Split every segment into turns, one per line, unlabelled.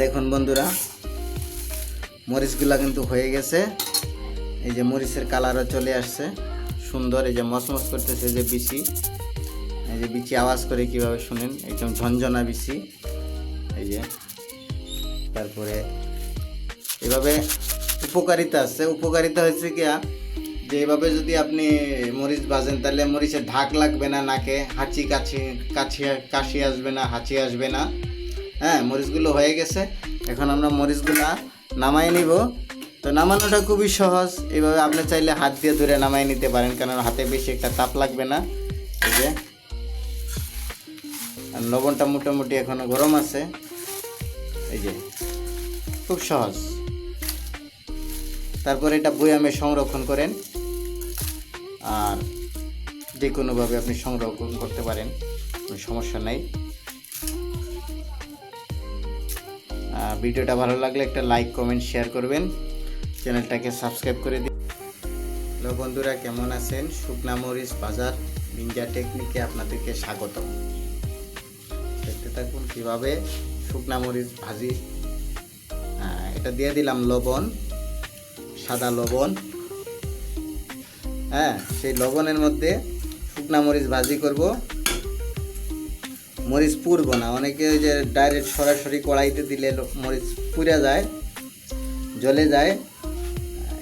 দেখুন বন্ধুরা, মরিচগুলা কিন্তু হয়ে গেছে। এই যে মরিচের কালারও চলে আসছে, সুন্দর, এই যে মসমস করতেছে যে বিচি। এই যে বিচি আওয়াজ করে কীভাবে শুনেন, একদম ঝনঝনা বিচি। এই যে, তারপরে এভাবে উপকারিতা আছে। উপকারিতা হয়েছে কি, যে এভাবে যদি আপনি মরিচ ভাজেন, তাহলে মরিচের ঢাক লাগবে না নাকে, হাঁচি কাছি কাছি কাশি আসবে না, হাঁচি আসবে না। হ্যাঁ মরিচগুলো হয়ে গেছে। এখন আমরা মরিচগুলো নামাই নিব। তো নামানোটা খুবই সহজ। এইভাবে আপনি চাইলে হাত দিয়ে ধরে নামাই নিতে পারেন কারণ হাতে বেশি একটা তাপ লাগবে না। এই যে, আর লবণটা মোটামুটি এখনও গরম আছে। এই যে, খুব সহজ। তারপরে এটা বয়ামে সংরক্ষণ করেন। আর যে কোনোভাবে আপনি সংরক্ষণ করতে পারেন, কোনো সমস্যা নাই। ভিডিওটা ভালো লাগলে একটা লাইক, কমেন্ট শেয়ার করবেন। চ্যানেলটাকে সাবস্ক্রাইব করে দিন। হ্যালো বন্ধুরা, কেমন আছেন? শুকনা মরিচ বাজার নিনজা টেকনিকে আপনাদেরকে স্বাগতম দেখতে থাকুন কীভাবে শুকনা মরিচ ভাজি। এটা দিয়ে দিলাম লবণ, সাদা লবণ। হ্যাঁ সেই লবণের মধ্যে শুকনা মরিচ ভাজি করব। মরিচ পুরব না। অনেকে যে ডাইরেক্ট সরাসরি কড়াইতে দিলে মরিচ পুড়ে যায়, জ্বলে যায়।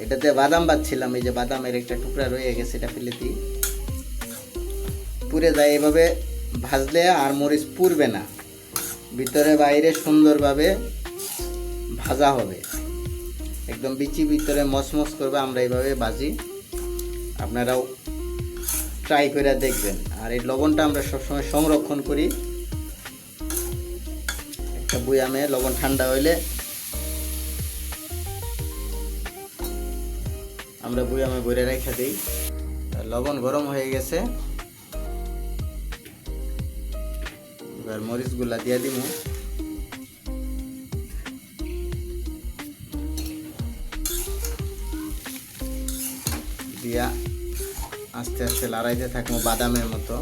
এটাতে বাদাম বাচ্ছিলাম এই যে বাদামের একটা টুকরা রয়ে গেছে, এটা ফেলে দিই। পুড়ে যায়। এভাবে ভাজলে আর মরিচ পুড়বে না। ভিতরে বাইরে সুন্দরভাবে ভাজা হবে। একদম বিচি ভিতরে মসমস করবে, আমরা এইভাবে ভাজি। আপনারাও ট্রাই করে দেখবেন। আর এই লবণটা আমরা সবসময় সংরক্ষণ করি। একটা বুয়ামে লবণ ঠান্ডা হইলে আমরা বুয়ামে বইরে রেখে দিই। লবণ গরম হয়ে গেছে। এবার মরিচগুলা দিয়ে দিব দিয়া আস্তে আস্তে লড়াইতে থাকব বাদামের মতো।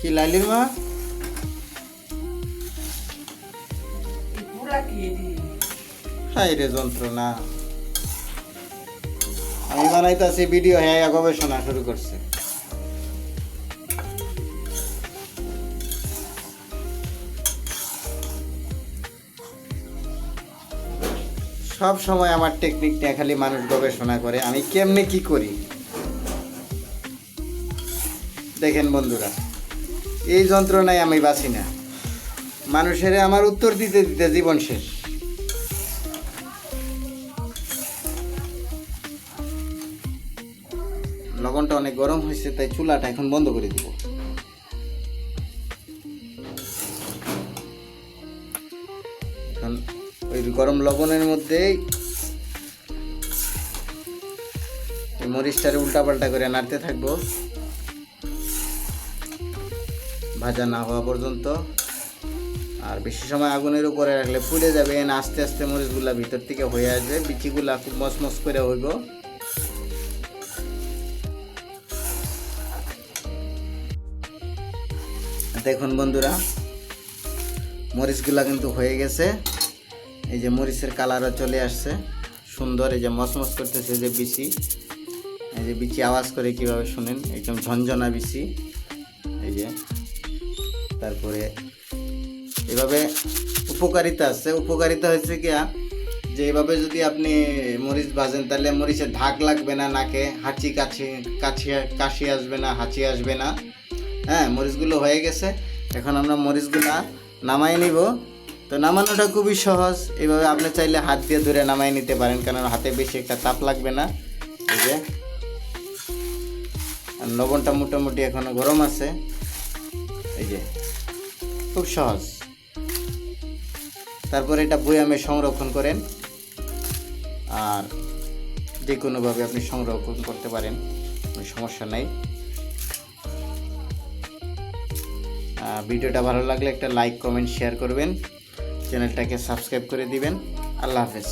কি লালির মা? হাই যন্ত্রণা? আমি বানাইতেছি ভিডিও হ্যাঁ গবেষণা শুরু করছে। সব সময় আমার টেকনিক নিয়ে খালি মানুষ গবেষণা করে, আমি কেমনে কি করি? দেখেন বন্ধুরা, এই যন্ত্রণায় আমি বাঁচি না। মানুষের আমার উত্তর দিতে দিতে জীবন শেষ। লবণটা অনেক গরম হয়েছে, তাই চুলাটা এখন বন্ধ করে দিব। এখন ওই গরম লবণের মধ্যেই মরিচটারে উল্টাপাল্টা করে নাড়তে থাকব। ভাজা না হওয়া পর্যন্ত। আর বেশি সময় আগুনের উপরে রাখলে পুড়ে যাবে আস্তে আস্তে মরিচগুলা ভিতর থেকে হয়ে আসবে। বিচিগুলা খুব মসমস করে হইব। দেখুন বন্ধুরা, মরিচগুলা কিন্তু হয়ে গেছে। এই যে মরিচের কালারও চলে আসছে, সুন্দর, এই যে মসমস করতেছে যে বিচি। এই যে বিচি আওয়াজ করে কীভাবে শুনেন, একদম ঝনঝনা বিচি। এই যে, তারপরে এভাবে উপকারিতা আছে। উপকারিতা হয়েছে কি যে এভাবে যদি আপনি মরিচ ভাজেন, তাহলে মরিচের ঢাক লাগবে না নাকে, হাঁচি কাছি কাছি কাশি আসবে না, হাঁচি আসবে না। হ্যাঁ মরিচগুলো হয়ে গেছে। এখন আমরা মরিচগুলো নামাই নিব। তো নামানোটা খুবই সহজ। এইভাবে আপনি চাইলে হাত দিয়ে ধরে নামাই নিতে পারেন, কারণ হাতে বেশি একটা তাপ লাগবে না। এই যে। লবণটা মোটামুটি এখনও গরম আছে। এই যে। খুব সহজ। তারপরে এটা বয়ামে সংরক্ষণ করেন। আর যে কোনোভাবে আপনি সংরক্ষণ করতে পারেন, কোনো সমস্যা নাই। ভিডিওটা ভালো লাগলে একটা লাইক কমেন্ট শেয়ার করবেন। চ্যানেলটাকে সাবস্ক্রাইব করে দিবেন। আল্লাহ হাফেজ।